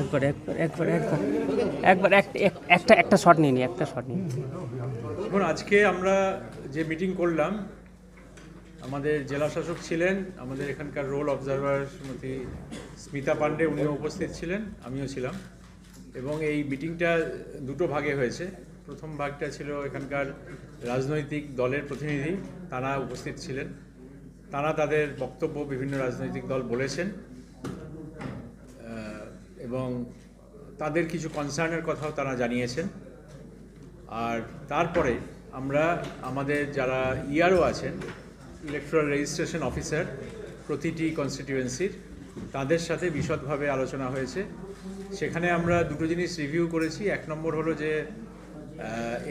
একবার একবার একবার একবার। একবার, এক- এক- একটা একটা শট নিয়ে একটা শট দেখুন আজকে আমরা যে মিটিং করলাম, আমাদের জেলা শাসক ছিলেন, আমাদের এখানকার রোল অবজারভার শ্রীমতী স্মিতা পান্ডে উনিও উপস্থিত ছিলেন, আমিও ছিলাম। এবং এই মিটিংটা দুটো ভাগে হয়েছে। প্রথম ভাগটা ছিল এখানকার রাজনৈতিক দলের প্রতিনিধি, তারা উপস্থিত ছিলেন। তারা তাদের বক্তব্য বিভিন্ন রাজনৈতিক দল বলেছেন। এবং তাদের কিছু কনসার্নের কথাও তারা জানিয়েছেন। আর তারপরে আমরা আমাদের যারা ইয়ারও আছেন, ইলেকট্রাল রেজিস্ট্রেশন অফিসার, প্রতিটি কনস্টিটিউয়েন্সির তাদের সাথে বিশদভাবে আলোচনা হয়েছে। সেখানে আমরা দুটো জিনিস রিভিউ করেছি। এক নম্বর হলো যে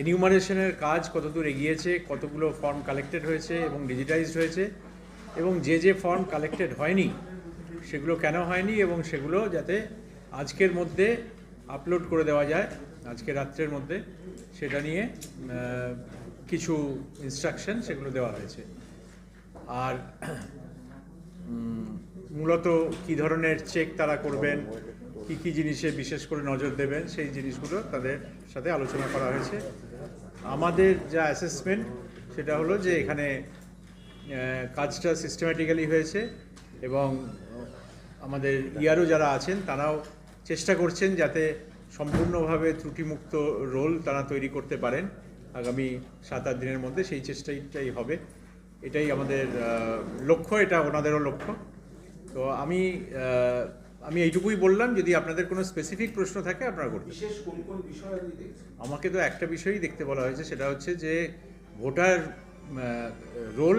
এনিউমারেশনের কাজ কতদূর এগিয়েছে, কতগুলো ফর্ম কালেক্টেড হয়েছে এবং ডিজিটাইজড হয়েছে এবং যে যে ফর্ম কালেক্টেড হয়নি, সেগুলো কেন হয়নি এবং সেগুলো যাতে আজকের মধ্যে আপলোড করে দেওয়া যায়, আজকে রাত্রের মধ্যে সেটা নিয়ে কিছু ইনস্ট্রাকশন সেগুলো দেওয়া হয়েছে। আর মূলত কি ধরনের চেক তারা করবেন, কি কি জিনিসে বিশেষ করে নজর দেবেন, সেই জিনিসগুলো তাদের সাথে আলোচনা করা হয়েছে। আমাদের যা অ্যাসেসমেন্ট সেটা হলো যে এখানে কাজটা সিস্টেম্যাটিক্যালি হয়েছে এবং আমাদের ইয়ারও যারা আছেন, তারাও চেষ্টা করছেন যাতে সম্পূর্ণভাবে ত্রুটিমুক্ত রোল তারা তৈরি করতে পারেন। আগামী সাত আট দিনের মধ্যে সেই চেষ্টাটাই হবে। এটাই আমাদের লক্ষ্য, এটা ওনাদেরও লক্ষ্য। তো আমি আমি এইটুকুই বললাম যদি আপনাদের কোনো স্পেসিফিক প্রশ্ন থাকে আপনারা করতে বিশেষ কোন কোন বিষয় আমাকে তো একটা বিষয়ই দেখতে বলা হয়েছে সেটা হচ্ছে যে ভোটার রোল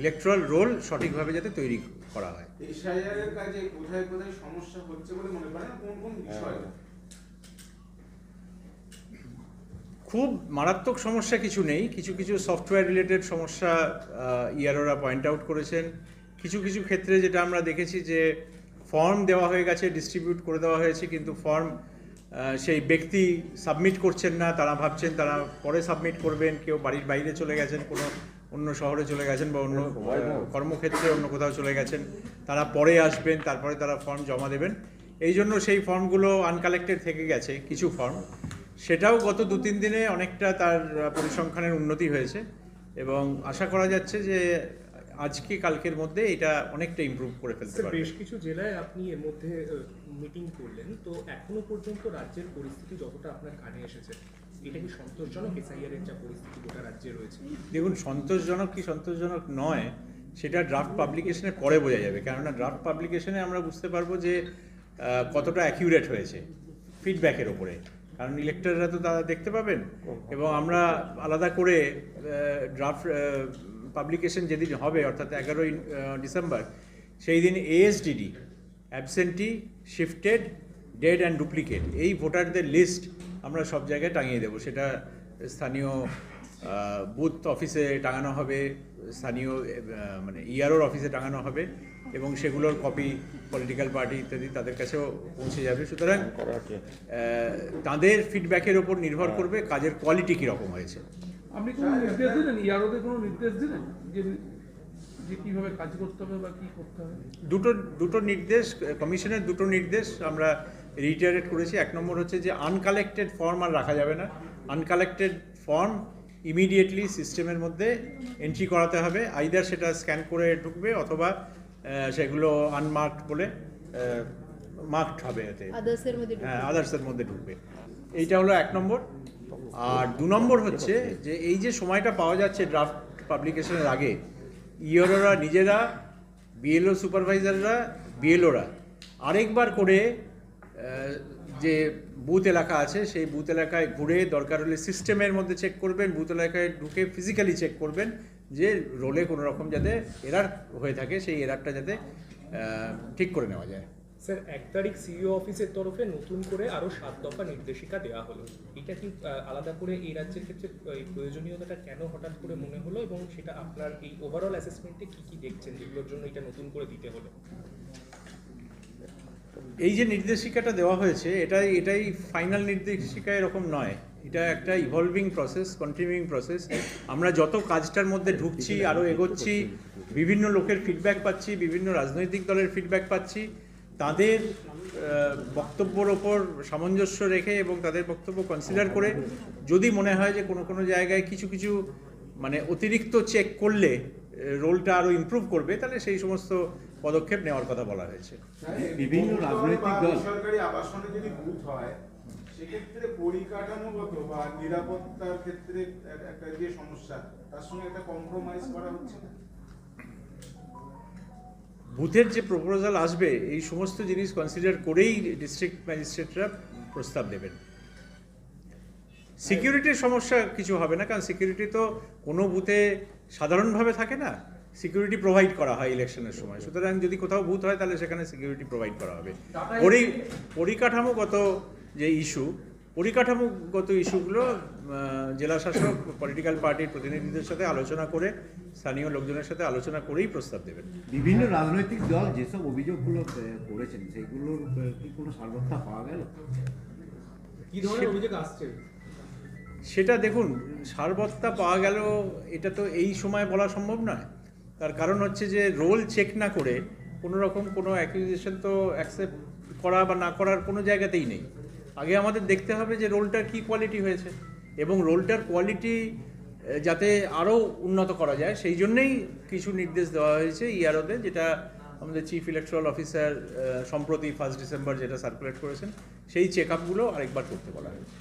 ইলেকট্রাল রোল সঠিকভাবে যাতে তৈরি করা হয়। কাজে কোথায় কোথায় সমস্যা হচ্ছে বলে মনে করেন? কোন কোন বিষয়? খুব মারাত্মক সমস্যা কিছু নেই কিছু কিছু সফটওয়্যার রিলেটেড সমস্যা ইয়ারোরা পয়েন্ট আউট করেছেন। কিছু কিছু ক্ষেত্রে যেটা আমরা দেখেছি যে ফর্ম দেওয়া হয়ে গেছে ডিস্ট্রিবিউট করে দেওয়া হয়েছে কিন্তু ফর্ম সেই ব্যক্তি সাবমিট করছেন না তারা ভাবছেন তারা পরে সাবমিট করবেন কেউ বাড়ির বাইরে চলে গেছেন কোনো অন্য শহরে চলে গেছেন বা অন্য কর্মক্ষেত্রে অন্য কোথাও চলে গেছেন তারা পরে আসবেন তারপরে তারা ফর্ম জমা দেবেন। এই জন্য সেই ফর্মগুলো আনকালেক্টেড থেকে গেছে কিছু ফর্ম সেটাও গত দু তিন দিনে অনেকটা তার পরিসংখ্যানের উন্নতি হয়েছে। এবং আশা করা যাচ্ছে যে আজকে কালকের মধ্যে এটা অনেকটা ইমপ্রুভ করে ফেলতে পারবে। বেশ কিছু জেলায় আপনি এর মধ্যে মিটিং করলেন। তো এখনও পর্যন্ত রাজ্যের পরিস্থিতি যতটা আপনার কানে এসেছে এটা কি সন্তোষজনক? এসআইআর এর যা পরিস্থিতি গোটা রাজ্যে রয়েছে। দেখুন সন্তোষজনক কি সন্তোষজনক নয় সেটা ড্রাফট পাবলিকেশনের পরে বোঝা যাবে। কেননা ড্রাফট পাবলিকেশনে আমরা বুঝতে পারব যে কতটা অ্যাকিউরেট হয়েছে ফিডব্যাকের ওপরে। কারণ ইলেক্টররা তো তারা দেখতে পাবেন। এবং আমরা আলাদা করে ড্রাফট পাবলিকেশন যেদিন হবে অর্থাৎ এগারোই ডিসেম্বর সেই দিন ASDD absentee shifted dead and duplicate এই ভোটারদের লিস্ট আমরা সব জায়গায় টাঙিয়ে দেবো। সেটা স্থানীয় বুথ অফিসে টাঙানো হবে স্থানীয় মানে ইআরওর অফিসে টাঙানো হবে এবং সেগুলোর কপি পলিটিক্যাল পার্টি ইত্যাদি তাদের কাছেও পৌঁছে যাবে। সুতরাং তাদের ফিডব্যাকের ওপর নির্ভর করবে কাজের কোয়ালিটি কীরকম হয়েছে। আপনি কোনো নির্দেশ দিলেন? ইয়ারোদের কোনো নির্দেশ দিলেন যে যে কীভাবে কাজ করতে হবে বা কি করতে হবে? দুটো দুটো নির্দেশ কমিশনের দুটো নির্দেশ আমরা রিটারেট করেছি। এক নম্বর হচ্ছে যে আনকালেক্টেড ফর্ম আর রাখা যাবে না। আনকালেক্টেড ফর্ম ইমিডিয়েটলি সিস্টেমের মধ্যে এন্ট্রি করাতে হবে। আইদার সেটা স্ক্যান করে ঢুকবে অথবা সেগুলো আনমার্কড বলে মার্কড হবে এতে। হ্যাঁ আদার্সের মধ্যে ঢুকবে। এইটা হলো এক নম্বর। আর দু নম্বর হচ্ছে যে এই যে সময়টা পাওয়া যাচ্ছে ড্রাফট পাবলিকেশনের আগে, ইয়রোরা নিজেরা বিএলও সুপারভাইজাররা বিএলওরা আরেকবার করে যে বুথ এলাকা আছে, সেই বুথ এলাকায় ঘুরে দরকার হলে সিস্টেমের মধ্যে চেক করবেন বুথ এলাকায় ঢুকে ফিজিক্যালি চেক করবেন যে রোলে কোনো রকম যাতে এরার হয়ে থাকে, সেই এরারটা যাতে ঠিক করে নেওয়া যায়। স্যার, এক তারিখ সিইও অফিসের তরফে নতুন করে আরও সাত দফা নির্দেশিকা দেওয়া হলো। এটা কি আলাদা করে এই রাজ্যের ক্ষেত্রে প্রয়োজনীয়তাটা কেন হঠাৎ করে মনে হলো এবং সেটা আপনার এই ওভারঅল অ্যাসেসমেন্টে কি কি দেখছেন যেগুলোর জন্য এটা নতুন করে দিতে হলো? এই যে নির্দেশিকাটা দেওয়া হয়েছে, এটাই এটাই ফাইনাল নির্দেশিকা এরকম নয়। এটা একটা ইভলভিং প্রসেস কন্টিনিউইং প্রসেস আমরা যত কাজটার মধ্যে ঢুকছি আরও এগোচ্ছি, বিভিন্ন লোকের ফিডব্যাক পাচ্ছি, বিভিন্ন রাজনৈতিক দলের ফিডব্যাক পাচ্ছি। তাদের বক্তব্যর ওপর সামঞ্জস্য রেখে এবং তাদের বক্তব্য কনসিডার করে যদি মনে হয় যে কোনো কোনো জায়গায় কিছু কিছু মানে অতিরিক্ত চেক করলে রোলটা আরও ইমপ্রুভ করবে তাহলে সেই সমস্ত পদক্ষেপ নেওয়ার কথা বলা হয়েছে। বিভিন্ন রাজনৈতিক দল- সরকারি আবাসনে যদি বুথ হয় সেক্ষেত্রে পরিকাঠামোগত বা নিরাপত্তার ক্ষেত্রে একটা যে সমস্যা তার সঙ্গে একটা কম্প্রোমাইজ করা হচ্ছে না? বুথের যে প্রপোজাল আসবে এই সমস্ত জিনিস কনসিডার করেই ডিস্ট্রিক্ট ম্যাজিস্ট্রেটরা প্রস্তাব দেবেন। সিকিউরিটির সমস্যা কিছু হবে না কারণ সিকিউরিটি তো কোনো বুথে সাধারণভাবে থাকে না। সিকিউরিটি প্রোভাইড করা হয় ইলেকশনের সময়। সুতরাং যদি কোথাও বুথ হয় তাহলে সেখানে সিকিউরিটি প্রোভাইড করা হবে। পরি পরিকাঠামোগত যে ইস্যু পরিকাঠামোগত ইস্যুগুলো জেলা শাসক পলিটিক্যাল পার্টির প্রতিনিধিদের সাথে আলোচনা করে স্থানীয় লোকজনের সাথে আলোচনা করেই প্রস্তাব দেবেন। বিভিন্ন রাজনৈতিক দল যেসব অভিযোগগুলো করেছেন সেগুলোর কি কোনো সার্বত্তা পাওয়া গেল? কি ধরনের অভিযোগ আসছে? সেটা দেখুন সারবত্তা পাওয়া গেল এটা তো এই সময় বলা সম্ভব নয়। তার কারণ হচ্ছে যে রোল চেক না করে কোনো রকম কোনো অ্যাকুইজিশন তো অ্যাকসেপ্ট করা বা না করার কোনো জায়গাতেই নেই। আগে আমাদের দেখতে হবে যে রোলটার কি কোয়ালিটি হয়েছে এবং রোলটার কোয়ালিটি যাতে আরও উন্নত করা যায়, সেই জন্যেই কিছু নির্দেশ দেওয়া হয়েছে ইয়ারোতে যেটা আমাদের চিফ ইলেকট্রাল অফিসার সম্প্রতি ফার্স্ট ডিসেম্বর যেটা সার্কুলেট করেছেন, সেই চেক আপগুলো আরেকবার করতে বলা হয়েছে।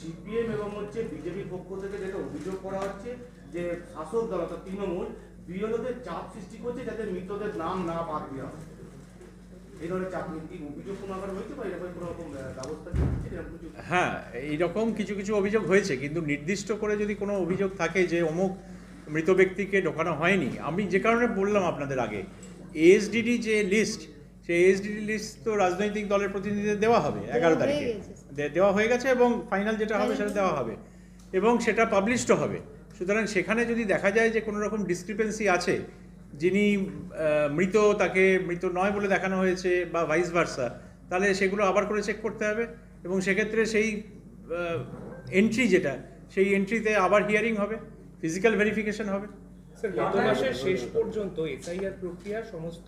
সিপিএম এবং হচ্ছে বিজেপির পক্ষ থেকে যেটা অভিযোগ করা হচ্ছে যে শাসক দল অর্থাৎ তৃণমূল বিরোধীদের চাপ সৃষ্টি করছে যাতে মৃতদের নাম না বাদ দেওয়া হয়। এই ধরনের চাপ অভিযোগ কোনো আবার হয়েছে বা এরকম কোনো রকম ব্যবস্থা কি হচ্ছে এরকম কিছু? হ্যাঁ এইরকম কিছু কিছু অভিযোগ হয়েছে কিন্তু নির্দিষ্ট করে যদি কোনো অভিযোগ থাকে যে অমুক মৃত ব্যক্তিকে ঢোকানো হয়নি আমি যে কারণে বললাম আপনাদের আগে এএসডিডি যে লিস্ট সেই এএসডিডি লিস্ট তো রাজনৈতিক দলের প্রতিনিধিদের দেওয়া হবে এগারো তারিখে। দেওয়া হয়ে গেছে এবং ফাইনাল যেটা হবে সেটা দেওয়া হবে এবং সেটা পাবলিশড হবে। সুতরাং সেখানে যদি দেখা যায় যে কোনো রকম ডিসক্রিপেন্সি আছে যিনি মৃত, তাকে মৃত নয় বলে দেখানো হয়েছে বা ভাইস ভার্সা তাহলে সেগুলো আবার করে চেক করতে হবে এবং সেক্ষেত্রে সেই এন্ট্রি যেটা, সেই এন্ট্রিতে আবার হিয়ারিং হবে ফিজিক্যাল ভেরিফিকেশন হবে। গত মাসের শেষ পর্যন্ত এসআইআর প্রক্রিয়া সমস্ত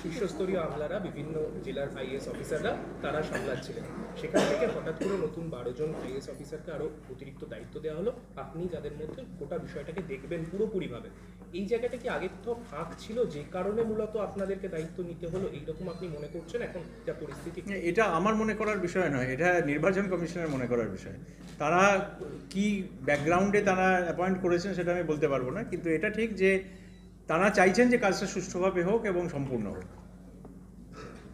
শীর্ষস্তরীয় আমলারা, বিভিন্ন জেলার আইএস অফিসাররা, তারা সামলাচ্ছিলেন। সেখান থেকে হঠাৎ করে নতুন বারো জন আইএস অফিসারকে আরও অতিরিক্ত দায়িত্ব দেওয়া হলো। আপনি যাদের মধ্যে গোটা বিষয়টাকে দেখবেন পুরোপুরিভাবে। এই জায়গাটা কি আগের তো ফাঁক ছিল? যে কারণে মূলত আপনাদেরকে দায়িত্ব নিতে হলো এইরকম আপনি মনে করছেন এখন যা পরিস্থিতি? এটা আমার মনে করার বিষয় নয় এটা নির্বাচন কমিশনের মনে করার বিষয়। তারা কি ব্যাকগ্রাউন্ডে তারা অ্যাপয়েন্ট করেছেন সেটা আমি বলতে পারব না কিন্তু এটা ঠিক যে তারা চাইছেন যে কাজটা সুষ্ঠুভাবে হোক এবং সম্পূর্ণ হোক।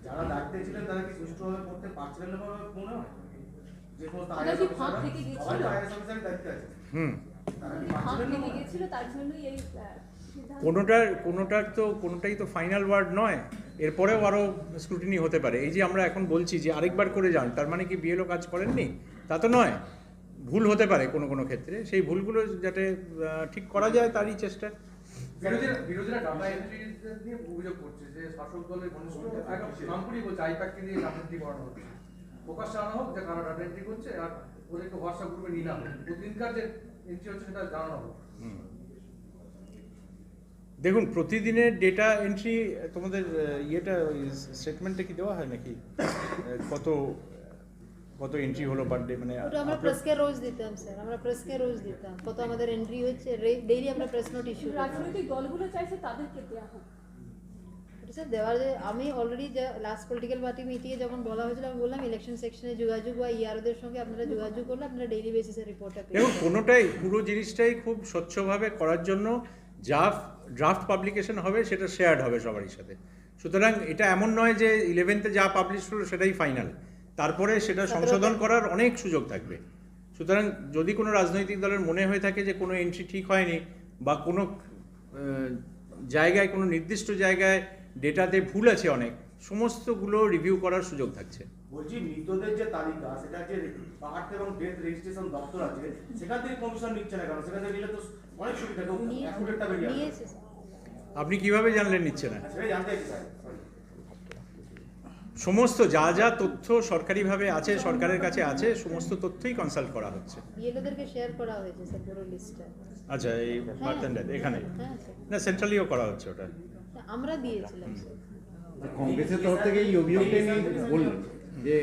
যারা দায়িত্বে ছিলেন তারা কি সুষ্ঠুভাবে করতে পারছিলেন না মনে হয়? যে সমস্ত দায়িত্বে আছে। হুম। তারা কি পারছিলেন না থেকে তার জন্যই এই। কোনোটার কোনোটার তো কোনোটাই তো ফাইনাল ওয়ার্ড নয়। এরপরেও আরও স্ক্রুটিনি হতে পারে। এই যে আমরা এখন বলছি যে আরেকবার করে যান তার মানে কি বিএলও কাজ করেননি? তা তো নয়। ভুল হতে পারে কোনো কোনো ক্ষেত্রে। সেই ভুলগুলো যাতে ঠিক করা যায় তারই চেষ্টা। প্রকাশ আনা হোক যে কারা ডাটা এন্ট্রি করছে আর ওদেরকে হোয়াটসঅ্যাপ গ্রুপে নিয়ে না হোক প্রতিদিনকার যে এন্ট্রি হচ্ছে সেটা জানানো হোক। দেখুন প্রতিদিনের ডেটা এন্ট্রি তোমাদের ইয়েটা স্টেটমেন্টে কি দেওয়া হয় নাকি? কত কত এন্ট্রি হলো পার ডে মানে ওটা আমরা প্রেসকে রোজ দিতাম স্যার আমরা প্রেসকে রোজ দিতাম। কত আমাদের এন্ট্রি হচ্ছে ডেইলি আমরা প্রেস নোট ইস্যু রাজনৈতিক দলগুলো চাইছে তাদেরকে দেওয়া হোক। স্যার দেওয়ার যে আমি অলরেডি লাস্ট পলিটিক্যাল পার্টি মিটিংয়ে যখন বলা হয়েছিল আমি বললাম ইলেকশন সেকশনে যোগাযোগ বা ইয়ারোদের সঙ্গে আপনারা যোগাযোগ করলে আপনারা ডেইলি বেসিসে রিপোর্টটা পেয়ে কোনোটাই পুরো জিনিসটাই খুব স্বচ্ছভাবে করার জন্য যা ড্রাফট পাবলিকেশন হবে সেটা শেয়ার্ড হবে সবারই সাথে। সুতরাং এটা এমন নয় যে ইলেভেন্থে যা পাবলিশ হলো সেটাই ফাইনাল তারপরে সেটা সংশোধন করার অনেক সুযোগ থাকবে। সুতরাং যদি কোনো রাজনৈতিক দলের মনে হয়ে থাকে যে কোনো এন্ট্রি ঠিক হয়নি বা কোনো জায়গায় কোনো নির্দিষ্ট জায়গায় ডেটাতে ভুল আছে অনেক সমস্তগুলো রিভিউ করার সুযোগ থাকছে। বলছি মৃতদের যে তালিকা সেটা যে বার্থ এবং ডেথ রেজিস্ট্রেশন দপ্তর আছে সেখান থেকে কমিশন নিচ্ছে না কেন? সেখান থেকে নিলে তো অনেক সুবিধা আপনি কীভাবে জানলেন নিচ্ছে না? স্যার সমস্ত যা যা তথ্য সরকারিভাবে আছে সরকারের কাছে আছে সমস্ত তথ্যই কনসাল্ট করা হচ্ছে। ইয়েলোদেরকে শেয়ার করা হয়েছে স্যার পুরো লিস্টটা আচ্ছা এই বার্থেন্ডার এখানে। হ্যাঁ না সেন্ট্রালিও করা হচ্ছে ওটা। আমরা দিয়েছিলাম কংগ্রেসের তরফ থেকে এই অভিযোগটা নিয়ে বললেন যে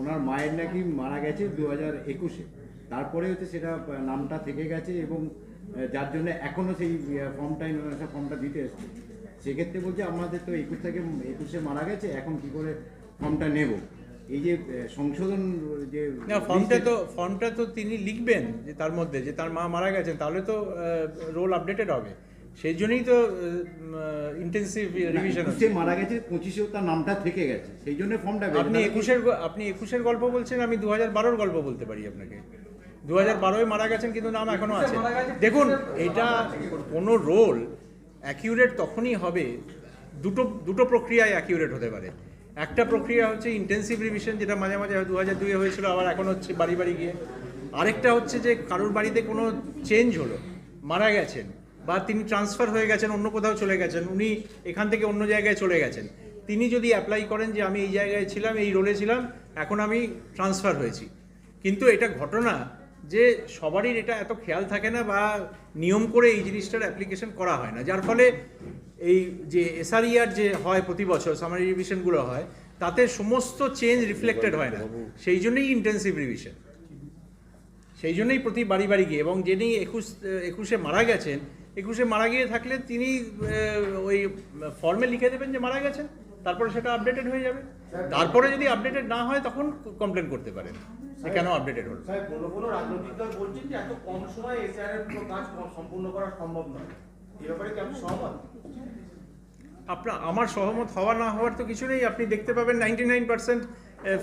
ওনার মায়ের নাকি মারা গেছে দু হাজার একুশে। তারপরে হচ্ছে সেটা নামটা থেকে গেছে এবং যার জন্য এখনও সেই ফর্মটা ইনফরমেশন ফর্মটা দিতে এসছে। সেক্ষেত্রে বলছে আমাদের তো একুশ থেকে একুশে মারা গেছে এখন কি করে ফর্মটা নেব? এই যে সংশোধন যে না ফর্মটা তো ফর্মটা তো তিনি লিখবেন যে তার মধ্যে যে তার মা মারা গেছেন তাহলে তো রোল আপডেটেড হবে। সেই জন্যই তো ইন্টেন্সিভ রিভিশন একুশে মারা গেছে পঁচিশেও তার নামটা থেকে গেছে। সেই জন্য ফর্মটা আপনি একুশের আপনি একুশের গল্প বলছেন আমি দু হাজার বারোর গল্প বলতে পারি আপনাকে। দু হাজার বারোয় মারা গেছেন কিন্তু নাম এখনও আছে। দেখুন এটা কোনো রোল অ্যাকিউরেট তখনই হবে দুটো দুটো প্রক্রিয়ায় অ্যাকিউরেট হতে পারে। একটা প্রক্রিয়া হচ্ছে ইন্টেন্সিভ রিভিশন যেটা মাঝে মাঝে দু হাজার দুইয়ে হয়েছিল আবার এখন হচ্ছে বাড়ি বাড়ি গিয়ে। আরেকটা হচ্ছে যে কারোর বাড়িতে কোনো চেঞ্জ হলো মারা গেছেন বা তিনি ট্রান্সফার হয়ে গেছেন অন্য কোথাও চলে গেছেন উনি এখান থেকে অন্য জায়গায় চলে গেছেন। তিনি যদি অ্যাপ্লাই করেন যে আমি এই জায়গায় ছিলাম এই রোলে ছিলাম এখন আমি ট্রান্সফার হয়েছি। কিন্তু এটা ঘটনা যে সবারই এটা এত খেয়াল থাকে না বা নিয়ম করে এই জিনিসটার অ্যাপ্লিকেশন করা হয় না। যার ফলে এই যে এসআরইআর যে হয় প্রতি বছর সামারি রিভিশনগুলো হয়, তাতে সমস্ত চেঞ্জ রিফ্লেক্টেড হয় না। সেই জন্যই ইন্টেন্সিভ রিভিশন সেই জন্যই প্রতি বাড়ি বাড়ি গিয়ে এবং যিনি একুশ, একুশে মারা গেছেন, একুশে মারা গিয়ে থাকলে তিনি ওই ফর্মে লিখে দেবেন যে মারা গেছেন, তারপরে সেটা আপডেটেড হয়ে যাবে। তারপরে যদি আপডেটেড না হয় তখন কমপ্লেন করতে পারেন। যে কেন আপডেটেড হলো? স্যার কোনো কোনো রাজনৈতিক দল বলছেন যে এত কম সময়ে এসআর এর পুরো কাজ সম্পূর্ণ করা সম্ভব নয়। এ ব্যাপারে কি আপনি সহমত? আপনার আমার সহমত হওয়া না হওয়ার তো কিছু নেই। আপনি দেখতে পাবেন ninety nine percent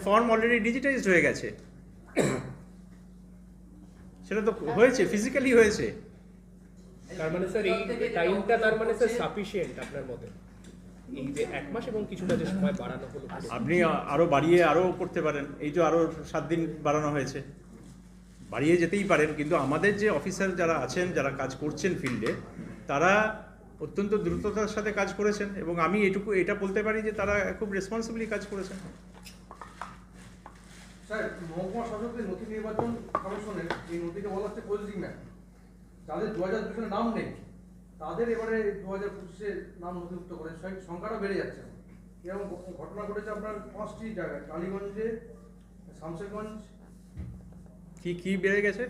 form already digitized হয়ে গেছে। সেটা তো হয়েছে ফিজিক্যালি হয়েছে। তার মানে স্যার এই টাইমটা তার মানে স্যার সাফিসিয়েন্ট আপনার মতে? এই যে এক মাস এবং কিছুটা যে সময় বাড়ানো হলো। আপনি আ- আরও বাড়িয়ে আরও করতে পারেন। এই তো আরও সাত দিন বাড়ানো হয়েছে। বাড়িয়ে যেতেই পারেন কিন্তু আমাদের যে অফিসার যারা আছেন যারা কাজ করছেন ফিল্ডে তারা অত্যন্ত দ্রুততার সাথে কাজ করেছেন এবং আমি এটুকু এটা বলতে পারি যে তারা খুব রেসপন্সিবলি কাজ করেছেন। স্যার মহকুমা শাসকদের নথি নির্বাচন কমিশনের এই নথিতে বলা হচ্ছে পজিটিভ ম্যাপ যাদের দু হাজার দুশো নাম নেই তাদের এবারে দু হাজার পঁচিশে নাম নথিভুক্ত করে সংখ্যাটা বেড়ে যাচ্ছে। এরকম ঘটনা ঘটেছে আপনার পাঁচটি জায়গায় টালিগঞ্জে শামশেরগঞ্জ কি কি বেড়ে গেছে?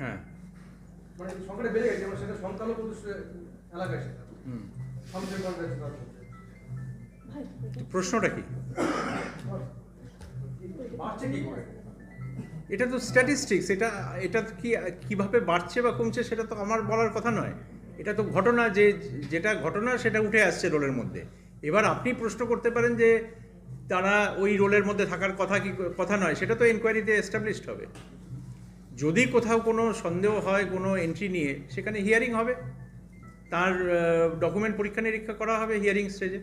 হ্যাঁ। মানে সংখ্যাটা বেড়ে গেছে এবং সেটা সংখ্যালঘু এলাকায় সেটা। হুম। শামশেরগঞ্জ আছে তার মধ্যে প্রশ্নটা কি? বাড়ছে কি করে? এটা তো স্ট্যাটিস্টিক্স এটা এটা কি, কীভাবে বাড়ছে বা কমছে সেটা তো আমার বলার কথা নয়। এটা তো ঘটনা যে, যেটা ঘটনা সেটা উঠে আসছে রোলের মধ্যে। এবার আপনি প্রশ্ন করতে পারেন যে, তারা ওই রোলের মধ্যে থাকার কথা কি, কথা নয়, সেটা তো এনকোয়ারিতে এস্টাবলিশড হবে। যদি কোথাও কোনো সন্দেহ হয়, কোনো এন্ট্রি নিয়ে, সেখানে হিয়ারিং হবে। তার ডকুমেন্ট পরীক্ষা নিরীক্ষা করা হবে হিয়ারিং স্টেজে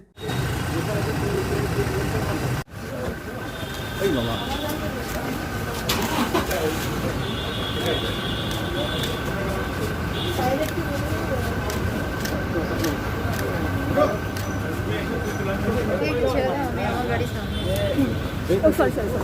算算算算。